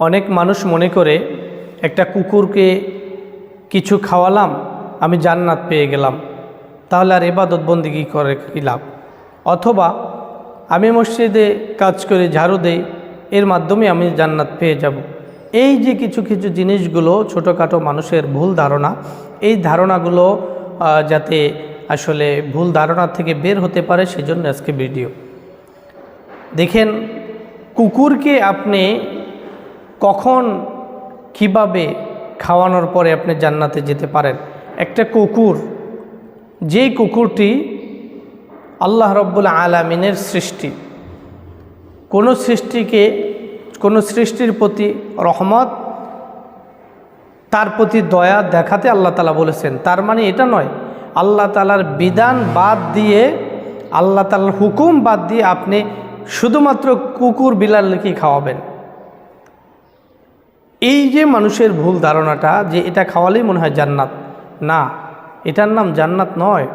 অনেক মানুষ মনে করে, একটা কুকুরকে কিছু খাওয়ালাম, আমি জান্নাত পেয়ে গেলাম। তাহলে আর এবাদত বন্দিগি করে, কী লাভ? অথবা, আমি মসজিদে কাজ করে ঝাড়ু দেই, এর মাধ্যমে আমি জান্নাত পেয়ে যাব। এই যে কিছু কিছু জিনিসগুলো ছোটোখাটো মানুষের ভুল ধারণা, এই ধারণাগুলো যাতে আসলে ভুল ধারণা থেকে বের হতে পারে, সেজন্য আজকে ভিডিও। দেখেন, কুকুরকে আপনি কখন, কীভাবে খাওয়ানোর পরে আপনি জান্নাতে যেতে পারেন? একটা কুকুর, যেই কুকুরটি আল্লাহ রব্বুল আলামিনের সৃষ্টি, কোনো সৃষ্টিকে, কোনো সৃষ্টির প্রতি রহমত, তার প্রতি দয়া দেখাতে আল্লাহ তালা বলেছেন। তার মানে এটা নয়, আল্লাহ তালার বিধান বাদ দিয়ে, আল্লাহ তালার হুকুম বাদ দিয়ে আপনি শুধুমাত্র কুকুর বিলালকে খাওয়াবেন। এই যে মানুষের ভুল ধারণাটা যে এটা খাওয়ালেই মনে হয় জান্নাত, না, এটার নাম জান্নাত নয়।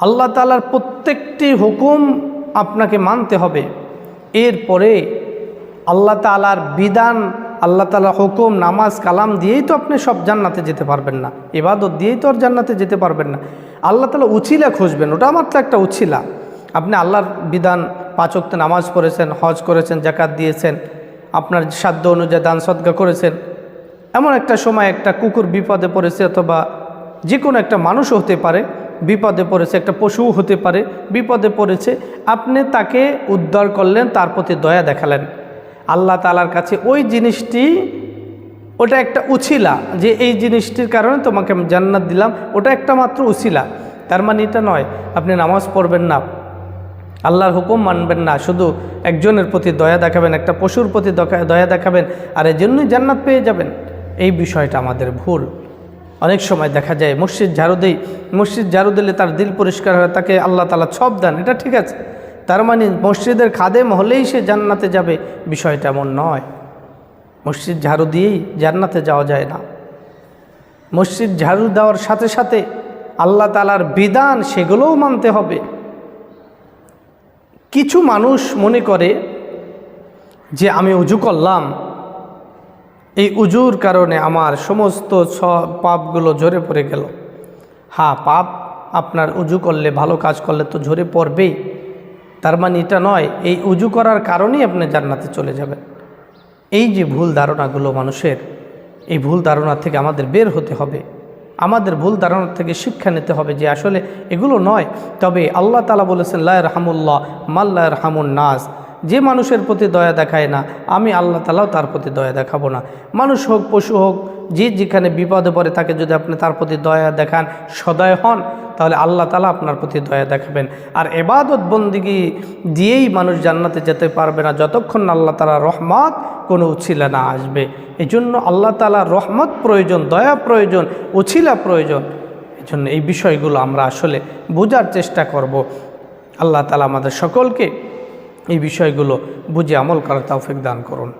আল্লাহ তালার প্রত্যেকটি হুকুম আপনাকে মানতে হবে। এরপরে আল্লাহ তালার বিধান, আল্লাহ তালা হুকুম, নামাজ, কালাম দিয়েই তো আপনি সব জান্নাতে যেতে পারবেন না। এবাদত দিয়েই তো আর জান্নাতে যেতে পারবেন না। আল্লাহ তালা উছিলা খুঁজবেন, ওটা আমার তো একটা উছিলা। আপনি আল্লাহর বিধান পাচকতে নামাজ পড়েছেন, হজ করেছেন জাকাত দিয়েছেন আপনার সাধ্য অনুযায়ী দান সদ্গা করেছেন। এমন একটা সময় একটা কুকুর বিপদে পড়েছে অথবা যে কোনো একটা মানুষও হতে পারে, বিপদে পড়েছে, একটা পশুও হতে পারে, বিপদে পড়েছে, আপনি তাকে উদ্ধার করলেন, তার প্রতি দয়া দেখালেন। আল্লাহ তালার কাছে ওই জিনিসটি, ওটা একটা উছিলা যে এই জিনিসটির কারণে তোমাকে আমি জান্নাত দিলাম, ওটা একটা মাত্র উছিলা। তার মানে এটা নয়, আপনি নামাজ পড়বেন না। আল্লাহর হুকুম মানবেন না, শুধু একজনের প্রতি দয়া দেখাবেন, একটা পশুর প্রতি দয়া দেখাবেন, আর এই জন্যই জান্নাত পেয়ে যাবেন। এই বিষয়টা আমাদের ভুল। অনেক সময় দেখা যায় মসজিদ ঝাড়ু দেই, মসজিদ ঝাড়ু দিলে তার দিল পরিষ্কার হয়, তাকে আল্লাহ তালা সব দেন, এটা ঠিক আছে। তার মানে মসজিদের খাদেম হলেই সে জান্নাতে যাবে, বিষয়টা এমন নয়। মসজিদ ঝাড়ু দিয়েই জান্নাতে যাওয়া যায় না। মসজিদ ঝাড়ু দেওয়ার সাথে সাথে আল্লাহ তালার বিধান সেগুলোও মানতে হবে। কিছু মানুষ মনে করে যে আমি উজু করলাম। এই উজুর কারণে আমার সমস্ত সব পাপগুলো ঝরে পড়ে গেল। হ্যাঁ পাপ আপনার উজু করলে, ভালো কাজ করলে তো ঝরে পড়বেই। তার মানে এটা নয়, এই উজু করার কারণেই আপনি জান্নাতে চলে যাবেন। এই যে ভুল ধারণাগুলো মানুষের, এই ভুল ধারণা থেকে আমাদের বের হতে হবে। আমাদের ভুল ধারণার থেকে শিক্ষা নিতে হবে যে আসলে এগুলো নয়। তবে আল্লাহ তালা বলেছেন লায় রহামুল্লাহ মাল্লায় রহমুন নাজ যে মানুষের প্রতি দয়া দেখায় না, আমি আল্লাহ তালাও তার প্রতি দয়া দেখাবো না। মানুষ হোক, পশু হোক, যে যেখানে বিপদে পড়ে, তাকে যদি আপনি তার প্রতি দয়া দেখান, সদয় হন। তাহলে আল্লাহ তালা আপনার প্রতি দয়া দেখাবেন। আর এবাদত বন্দিগি দিয়েই মানুষ জান্নাতে যেতে পারবে না, যতক্ষণ আল্লাহ তালা রহমত কোনো উছিলা না আসবে। এই জন্য আল্লাহ তালা রহমত প্রয়োজন, দয়া প্রয়োজন, উছিলা প্রয়োজন। এই জন্য এই বিষয়গুলো আমরা আসলে বোঝার চেষ্টা করব। আল্লাহ তালা আমাদের সকলকে এই বিষয়গুলো বুঝে আমল করার তৌফিক দান করুন।